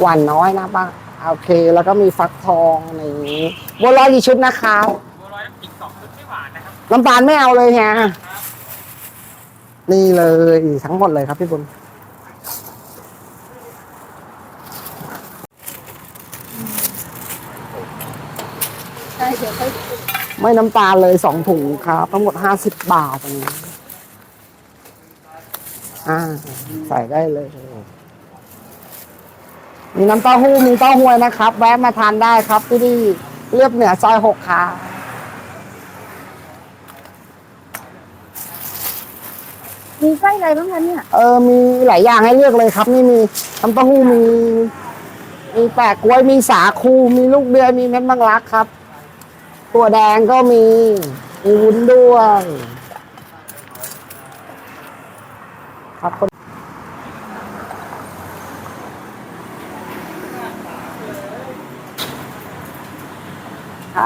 หวานน้อยนะป้าโอเค แล้วก็มีฟักทองอะไรอย่างนี้บัวลอยกี่ชุดนะครับบัวลอยน้ำขิงสองชุดไม่หวานนะครับน้ำตาลไม่เอาเลยฮะนี่เลยทั้งหมดเลยครับพี่บุญใช่เดี๋ยวค่อยไม่น้ำตาลเลยสองถุงครับทั้งหมดห้าสิบบาทตรงนี้อ่าใส่ได้เลย มีน้ำเต้าหู้มีเต้าหวยนะครับ แวะมาทานได้ครับที่นี่เรียบเหนือซอยหกค่ะมีไส้อะไรบ้างคะเนี่ยเออมีหลายอย่างให้เลือกเลยครับ นี่มีน้ำเต้าหู้มี มีแปะกล้วยมีสาคูมีลูกเดือยมีเม็ดมังลักครับ ตัวแดงก็มีมีวุ้นด้วยครับ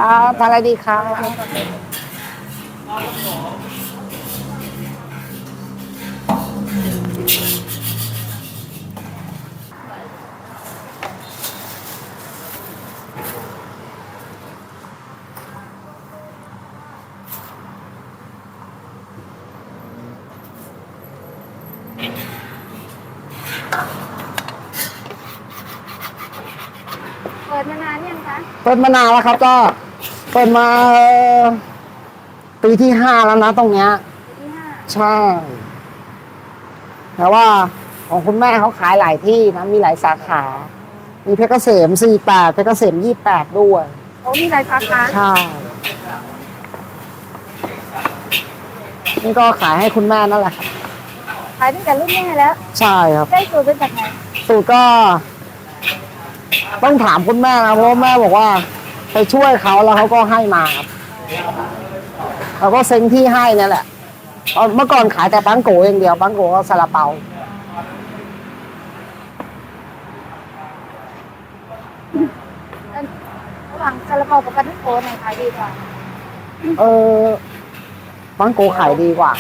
คนครับทานอะไรดีครับเปิดมานานยังคะ เปิดมานานแล้วครับก็ เปิดมาเอ่อปีที่ห้าแล้วนะตรงเนี้ยที่ห้าใช่ แต่ว่าของคุณแม่เขาขายหลายที่นะ มีหลายสาขา มีเพชรเกษม48เพชรเกษม28ด้วยโอ้มีหลายสาขาใช่นี่ก็ขายให้คุณแม่นั่นแหละครับขายตั้งแต่รุ่นแม่แล้ว ใช่ครับ ได้สูตรเป็นจากไหนสูตรก็ ต้องถามคุณแม่นะเพราะว่าแม่บอกว่า ไปช่วยเขาแล้วเขาก็ให้มาครับเราก็เซ็งที่ให้นั่นแหละเอาเมื่อก่อนขายแต่ปังโกอย่างเดียวปังโกก็ซาลาเปาระหว่างซาลาเปากับปลาท่องโกไหนขายดีกว่า เออปังโกขายดีกว่า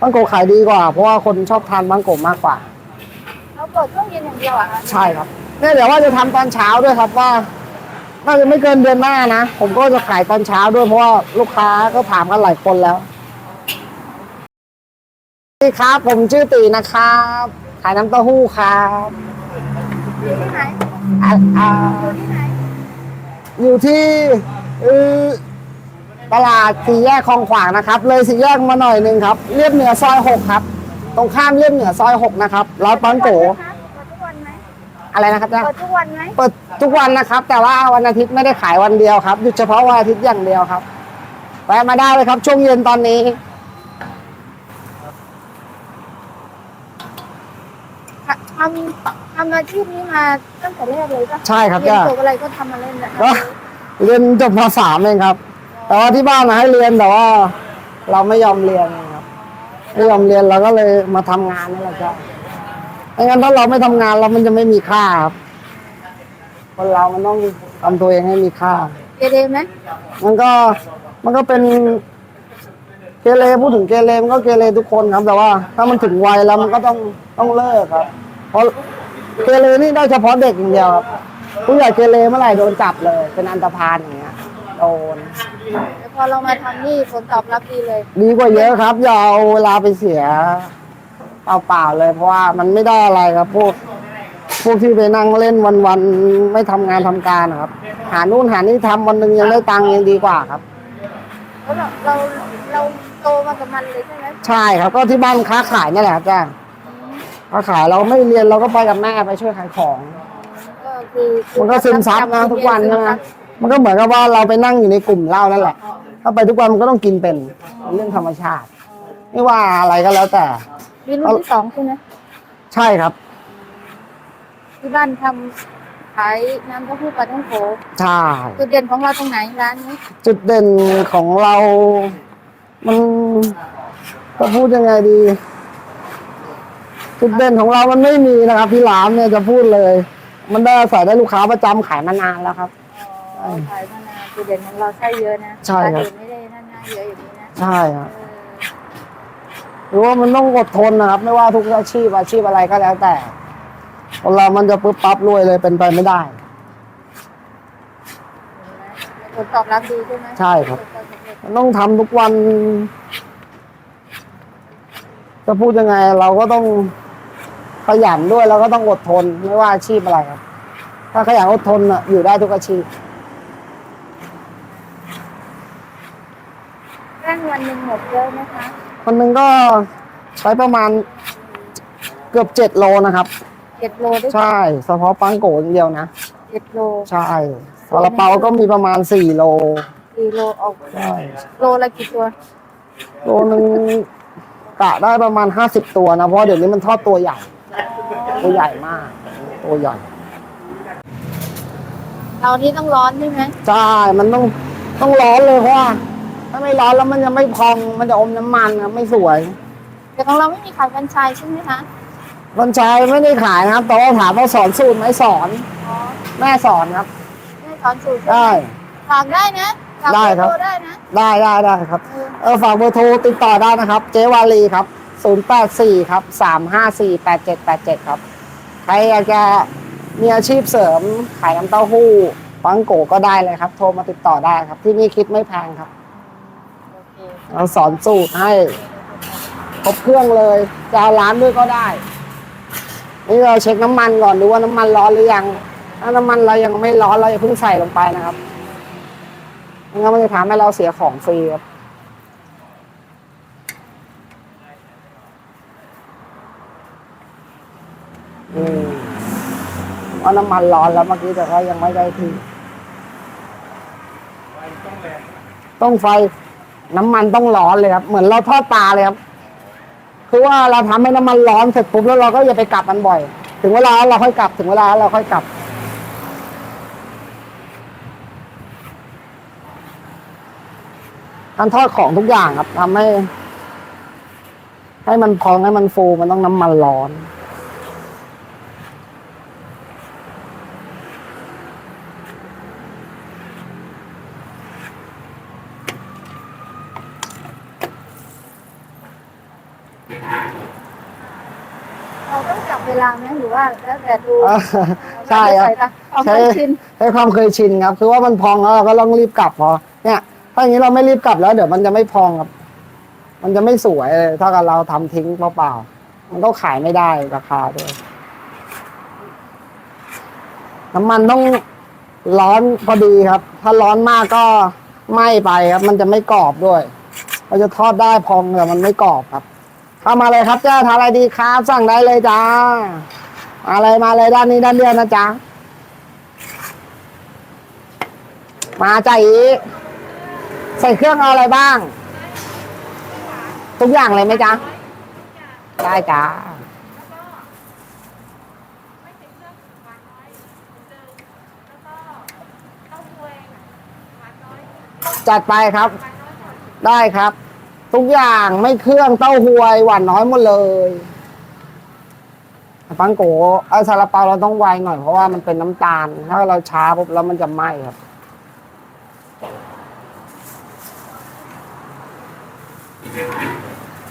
ปังโกขายดีกว่า เพราะว่าคนชอบทานปังโกมากกว่าเราเปิดช่วงเย็นอย่างเดียวอะคะใช่ครับเนี่ยเดี๋ยวว่าจะทำตอนเช้าด้วยครับว่า น่าจะไม่เกินเดือนหน้านะ ผมก็จะขายตอนเช้าด้วยเพราะว่าลูกค้าก็ถามกันหลายคนแล้วสวัสดีครับ ผมชื่อตีนะครับ ขายน้ำเต้าหู้ครับอยู่ที่ไหนอ่าอ่าอยู่ที่ไหนอยู่ที่เออตลาดสี่แยกคลองขวางนะครับ เลยสี่แยกมาหน่อยหนึ่งครับเรียบเหนือซอยหกครับ ตรงข้ามเรียบเหนือซอยหกนะครับร้านปังโก เปิดทุกวันไหม อะไรนะครับเนี่ยเปิดทุกวันไหมเปิดทุกวันนะครับ แต่ว่าวันอาทิตย์ไม่ได้ขายวันเดียวครับหยุดเฉพาะวันอาทิตย์อย่างเดียวครับแวะมาได้เลยครับ ช่วงเย็นตอนนี้ ทำทำอาชีพนี้มาตั้งแต่แรกเลยปะใช่ครับเรียนจ้าจบอะไรก็ทำมาเล่นนะก็ เรียนจบมสามเองครับ แต่ว่าที่บ้านมาให้เรียนแต่ว่า เราไม่ยอมเรียนครับไม่ยอมเรียนเราก็เลยมาทำงานนี่แหละครับ ไม่งั้นถ้าเราไม่ทำงานเรามันจะไม่มีค่าครับคนเรามันต้องทำตัวเองให้มีค่าเกเรไหมมันก็มันก็เป็นเกเรพูดถึงเกเรมันก็เกเรทุกคนครับ แต่ว่า ถ้ามันถึงวัยแล้วมันก็ต้องต้องเลิกครับ เพราะเกเรนี่ได้เฉพาะเด็กอย่างเดียวครับผู้ใหญ่เกเรเมื่อไหร่โดนจับเลย เป็นอันตรพานอย่างเงี้ยโดนแต่พอเรามาทำนี่ผลตอบรับดีเลย ดีกว่าเยอะครับอย่าเอาเวลาไปเสีย เปล่าๆเลย เพราะว่ามันไม่ได้อะไรครับ พวก พวกที่ไปนั่งเล่นวันๆไม่ทำงานทำการนะครับ หานู่นหานี่ทำวันหนึ่งยังได้ตังค์ยังดีกว่าครับ แล้วเราเราเราโตมากับมันเลยใช่ไหมใช่ครับก็ที่บ้านค้าขายนี่แหละครับจ้าค้าขายเราไม่เรียนเราก็ไปกับแม่ไปช่วยขายของ ก็คือมันก็ซึมซับนะทุกวันนะมันก็เหมือนกับว่าเราไปนั่งอยู่ในกลุ่มเหล้านั่นแหละ ถ้าไปทุกวันมันก็ต้องกินเป็นเป็นเรื่องธรรมชาติ ไม่ว่าอะไรก็แล้วแต่ มีรุ่นที่สองใช่ไหมใช่ครับ ที่บ้านทำขายน้ำเต้าหู้ปลาท่องโกใช่ จุดเด่นของเราตรงไหนร้านนี้จุดเด่นของเรา มันจะพูดยังไงดี จุดเด่นของเรามันไม่มีนะครับที่ร้านเนี่ยจะพูดเลย มันได้อาศัยได้ลูกค้าประจำขายมานานแล้วครับ อ๋อขายมานานจุดเด่นของเราใช่เยอะนะใช่ครับานอื่นไม่ได้นั่นนะเยอะอย่างนี้นะใช่ครับ เออ หรือว่ามันต้องอดทนนะครับ ไม่ว่าทุกอาชีพอาชีพอะไรก็แล้วแต่คนเรามันจะปุ๊บปั๊บรวยเลยเป็นไปไม่ได้ ผลตอบรับดีใช่ไหมใช่ครับปะสความสำเร็จมันต้องทำทุกวัน จะพูดยังไง เราก็ต้องขยันด้วยแล้วก็ต้องอดทน ไม่ว่าอาชีพอะไรครับ ถ้าขยันอดทนอะอยู่ได้ทุกอาชีพแป้งวันหนึ่งหมดเยอะไหมคะ คนหนึ่งก็ใช้ประมาณเกือบเจ็ดโลนะครับ เจ็ดโลได้ใช่เฉพาะปังโกะอย่างเดียวนะเจ็ดโลใช่ซาลาเปาก็มีประมาณสี่โลสี่โลออกใช่โลละกี่ตัว โลหนึ่งกะได้ประมาณห้าสิบตัวนะ เพราะเดี๋ยวนี้มันทอดตัวใหญ่ ตัวใหญ่มาก ตัวใหญ่เรานี่ต้องร้อนใช่ไหมใช่ มันต้องต้องร้อนเลยเพราะว่า ถ้าไม่ร้อนแล้วมันจะไม่พองมันจะอมน้ำมันครับไม่สวย แต่ของเราไม่มีขายแฟรนไชส์ใช่ไหมคะคนชายไม่ได้ขายนะครับ แต่ว่าถามว่าสอนสูตรไหมสอน อ๋อแม่สอนครับไม่สอนสูตรใช่ไหมได้ ฝากได้นะฝากได้ครับเอโทได้นะได้ได้ได้ครับ เออเออฝากเบอร์โทรติดต่อได้นะครับ เจวาลีครับ 084 ครับ 354 8787 ครับ ใครอยากจะมีอาชีพเสริมขายน้ำเต้าหู้ฟังโกก็ได้เลยครับ โทรมาติดต่อได้ครับ ที่นี่คิดไม่แพงครับโอ เราสอนสูตรให้ครบเครื่องเลยจะเอาร้านด้วยก็ได้นี่เราเช็คน้ำมันก่อนดูว่าน้ำมันร้อนหรือยัง ถ้าน้ำมันเรายังไม่ร้อนเราอย่าเพิ่งใส่ลงไปนะครับม่งั้นมันจะทำให้เราเสียของฟรีครับอืมว่าน้ำมันร้อนแล้วเมื่อกี้แต่ก็ยังไม่ได้ทีต้องไฟ น้ำมันต้องร้อนเลยครับ เหมือนเราทอดปลาเลยครับ คือว่าเราทำให้น้ำมันร้อนเสร็จปุ๊บแล้วเราก็อย่าไปกลับมันบ่อย ถึงเวลาเราค่อยกลับ ถึงเวลาเราค่อยกลับ การทอดของทุกอย่างครับทำให้ ให้มันพองให้มันฟูมันต้องน้ำมันร้อน เราต้องจับเวลาไหมหรือว่าแล้วแต่ดูอ่าใช่ครับ เอาไปชินใช้ความเคยชินครับ คือว่ามันพองแล้วเราก็ต้องรีบกลับพอเนี่ย ถ้าอย่างนี้เราไม่รีบกลับแล้วเดี๋ยวมันจะไม่พองครับ มันจะไม่สวยเลยถ้ากับเราทำทิ้งเปล่าๆมันก็ขายไม่ได้ราคาด้วยน้ำมันต้องร้อนพอดีครับ ถ้าร้อนมากก็ไหม้ไปครับ มันจะไม่กรอบด้วยเราจะทอดได้พองแต่มันไม่กรอบครับเข้ามาเลยครับเจ้าทานอะไรดีครับ สั่งได้เลยจ้า มาเลยมาเลยด้านนี้ด้านเดียวนะจ๊ะ มาใจาอีใส่เครื่องเอาอะไรบ้าง ทุกอย่างเลยไหมจ๊ะ ได้จ้าจัดไปครับ ได้ครับ ทุกอย่างไม่เครื่องเต้าหวยหวานน้อยหมดเลย ปังโกไอซาลาเปาเราต้องไวหน่อยเพราะว่ามันเป็นน้ำตาล ถ้าเราช้าปุ๊บแล้วมันจะไหม้ครับ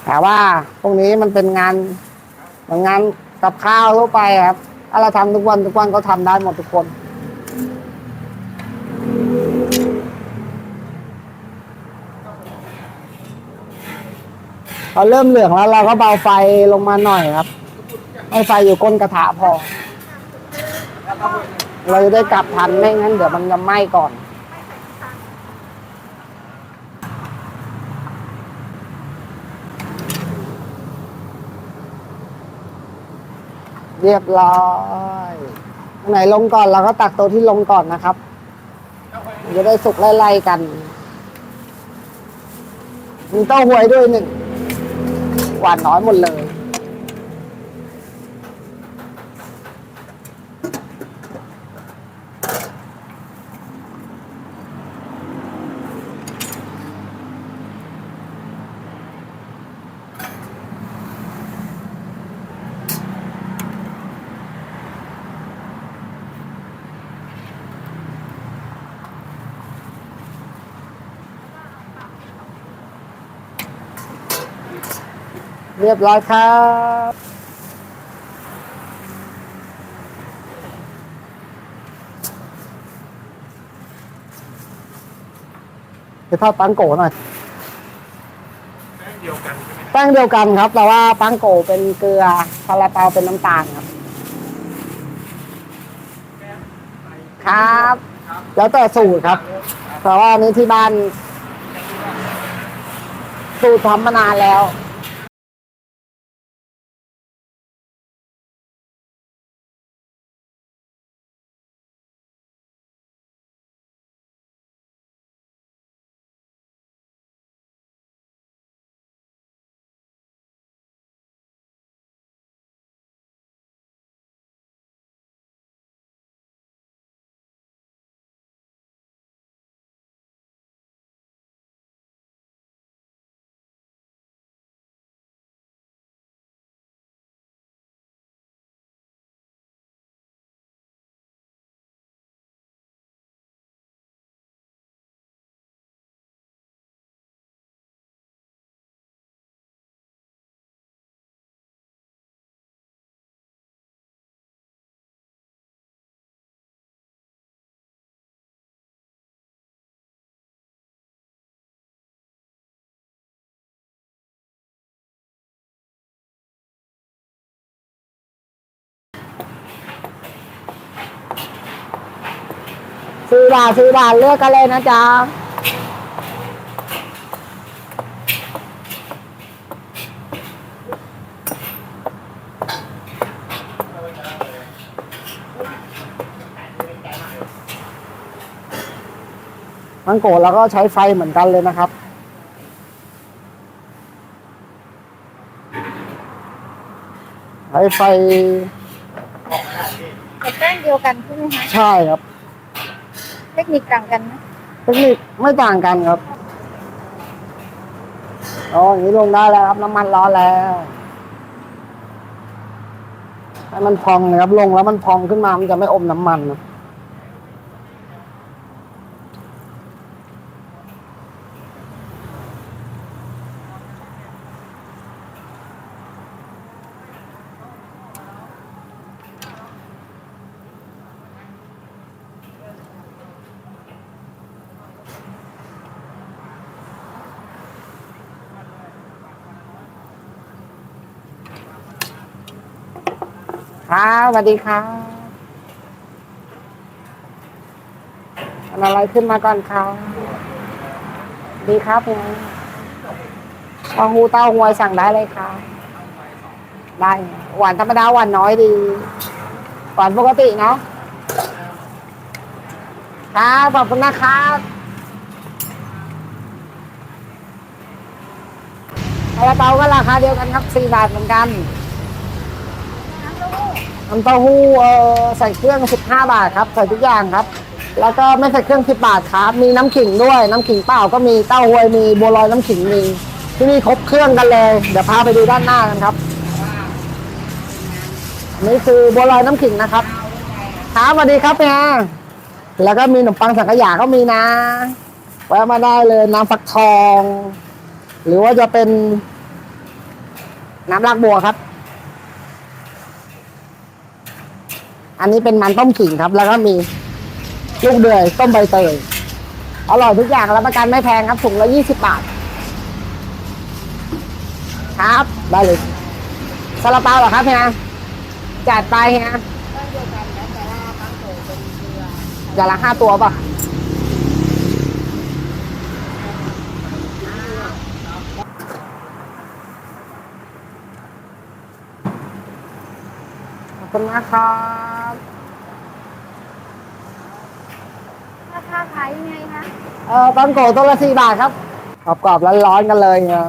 แต่ว่าพวกนี้มันเป็นงานเหมือนงานกับข้าวทั่วไปครับถ้าเราทำทุกวันทุกวันก็ทำได้หมดทุกคนพอเริ่มเหลืองแล้วเราก็เบาไฟลงมาหน่อยครับ ให้ไฟอยู่ก้นกระทะพอ เราจะได้กลับทันไม่งั้นเดี๋ยวมันจะไหม้ก่อนเรียบร้อยไหนลงก่อนเราก็ตักตัวที่ลงก่อนนะครับ จะได้สุกไล่ๆกัน มีเต้าหวยด้วยหนึ่ง หวานน้อยหมดเลย เรียบร้อยครับ ไปทอดปังโกหน่อย แป้งเดียวกันใช่ไหมแป้งเดียวกันครับ แต่ว่าปังโกเป็นเกลือซาลาเปาเป็นน้ำตาลครับ ครับ แล้วแต่สูตรครับ แต่ว่านนี้ที่บ้าน สูตรทำมานานแล้ว ซื้อบาทซื้อบาทเลือกกันเลยนะจ๊ะมังโกะเราก็ใช้ไฟเหมือนกันเลยนะครับใช้ไฟแต่แป้งเดียวกันใช่ไหมคะใช่ครับเทคนิคต่างกันไหมเทคนิคไม่ต่างกันครับอ๋ออย่างนี้ลงได้แล้วครับ น้ำมันร้อนแล้วให้มันพองนะครับ ลงแล้วมันพองขึ้นมามันจะไม่อมน้ำมันนะ ครับสวัสดีครับอะไรขึ้นมาก่อนครับดีครับเนี่ยเต้าหู้เต้าหวยสั่งได้เลยครับได้หวานธรรมดาหวานน้อยดีหวานปกติเนาะครับขอบคุณนะครับซาลาเปาก็ราคาเดียวกันครับสี่บาทเหมือนกัน น้ำเต้าหู้เออใส่เครื่อง 15 บาทครับ ใส่ทุกอย่างครับ แล้วก็ไม่ใส่เครื่อง 10 บาทครับ มีน้ำขิงด้วย น้ำขิงเปล่าก็มี เต้าหวยมี บัวลอยน้ำขิงมี ที่นี่ครบเครื่องกันเลย เดี๋ยวพาไปดูด้านหน้ากันครับ นี่คือบัวลอยน้ำขิงนะครับครับสวัสดีครับเนี่ยแล้วก็มีขนมปังสังขยาก็มีนะแวะมาได้เลยน้ำฟักทอง หรือว่าจะเป็นน้ำรากบัวครับ อันนี้เป็นมันต้มขิงครับ แล้วก็มีลูกเดือยต้มใบเตยอร่อยทุกอย่างรับประกันไม่แพงครับถุงละยี่สิบบาท ครับได้เลยซาลาเปาเหรอครับเฮียจัดไปเฮียแป้งเดียวกันนะแต่ว่าปังโกเป็นเกลืออย่างละห้าตัวป่ะขอบคุณมากครับ ราคาขายยังไงคะ เออตอนโกตัวละสี่บาทครับกรอบๆร้อนๆกันเลยเนี่ย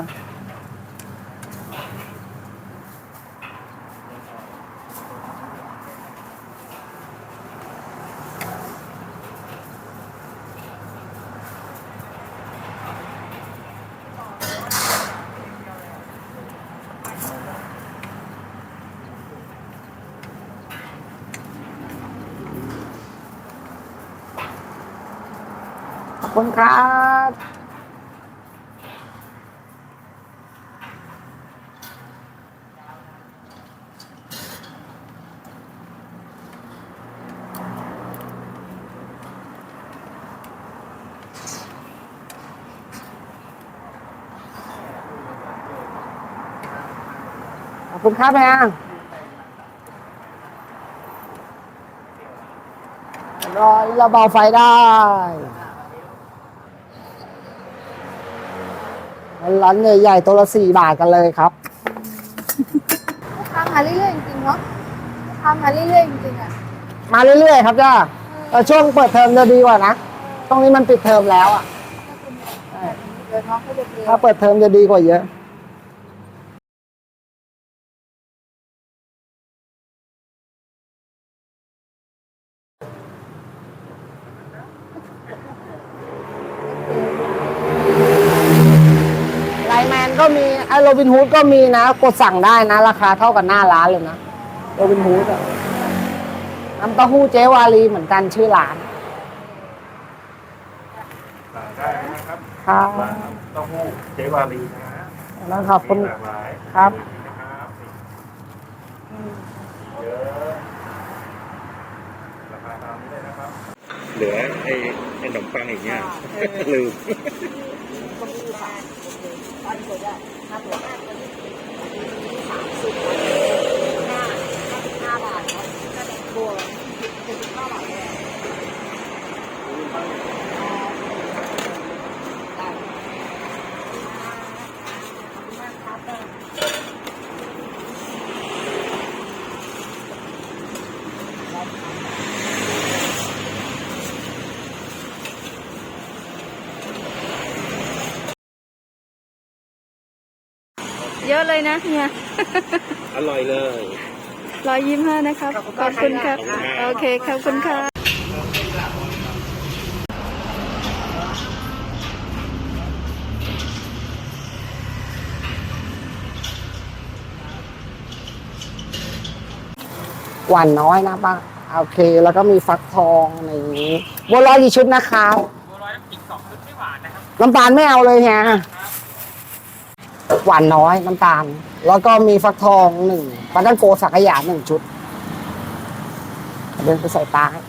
คุณครับขอบคุณครับแม่รอระเบาไฟได้ ร้านใหญ่ๆตัวละสี่บาทกันเลยครับ ลูกค้ามาเรื่อยๆจริงๆเนาะลูกค้ามาเรื่อยๆจริงๆอะมาเรื่อยๆครับจ้าแต่ช่วงเปิดเทอมจะดีกว่านะช่วงนี้มันปิดเทอมแล้วอะเดี๋ยวน้องเขาจะเรียนถ้าเปิดเทอมจะดีกว่าเยอะ ไลน์แมนก็มีไอโร บินฮูดก็มีนะ กดสั่งได้นะ ราคาเท่ากับหน้าร้านเลยนะโรบินฮูดอะน้ำเต้าหู้เจวาลีเหมือนกันชื่อร้านสั่งได้นะครับครับร้านเต้าหู้เจวารีนะแล้วขอบคุณมีหลากหลายครับนะครับเยอะราคาตามนี้เลยนะครับเหลือไอ้ไอ้ขนมปังอีกเนี่ยลืม เย อะเลยนะเนี่ยอร่อยเลยร้อยยี่สิบห้านะครับขอบคุณครับ ขอบคุณครับ โอเค ขอบคุณค่ะหวานน้อยนะป้าโอเค แล้วก็มีฟักทองอะไรอย่างนี้บัวลอยกี่ชุดนะครับบัวลอยอีกสองชุดไม่หวานนะครับน้ำตาลไม่เอาเลยฮะ หวานน้อยน้ำตาล แล้วก็มีฟักทองหนึ่งปลาตั้งโกสักขยาหนึ่งชุด เดินไปใส่ปลาให้